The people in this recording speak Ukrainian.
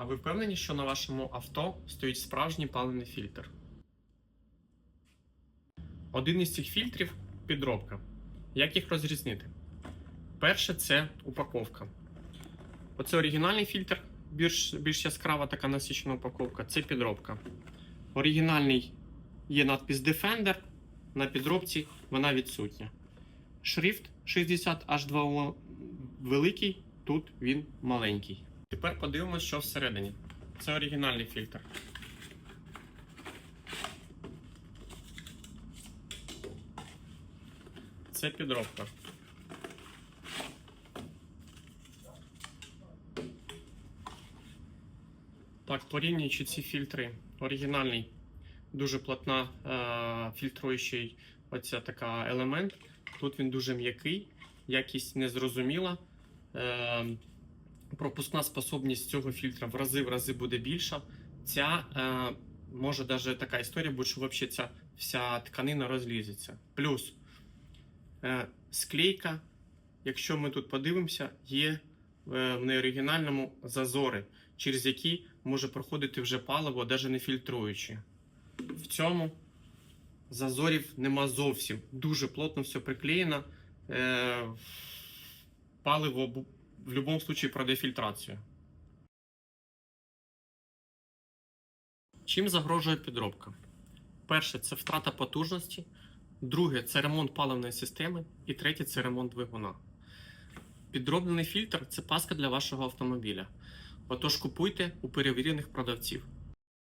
А ви впевнені, що на вашому авто стоїть справжній паливний фільтр? Один із цих фільтрів підробка. Як їх розрізнити? Перше це упаковка. Оце оригінальний фільтр, більш, більш яскрава така насичена упаковка, це підробка. Оригінальний є надпис Defender, на підробці вона відсутня. Шрифт 60H2O великий, тут він маленький. Тепер подивимося, що всередині. Це оригінальний фільтр. Це підробка. Так, порівнюючи ці фільтри, оригінальний, дуже плотна е, фільтруючий оця така елемент. Тут він дуже м'який, якість незрозуміла. Е, пропускна способність цього фільтра в рази в рази буде більша. Ця е, може навіть така історія бути, що взагалі ця вся тканина розлізеться. Плюс е, склейка, якщо ми тут подивимося, є е, в неоригінальному зазори, через які може проходити вже паливо, навіть не фільтруючи. В цьому зазорів нема зовсім. Дуже плотно все приклеєно. Е, паливо в будь-якому випадку пройде фільтрацію. Чим загрожує підробка? Перше це втрата потужності, друге це ремонт паливної системи, і третє це ремонт двигуна. Підроблений фільтр це паска для вашого автомобіля. Отож купуйте у перевірених продавців.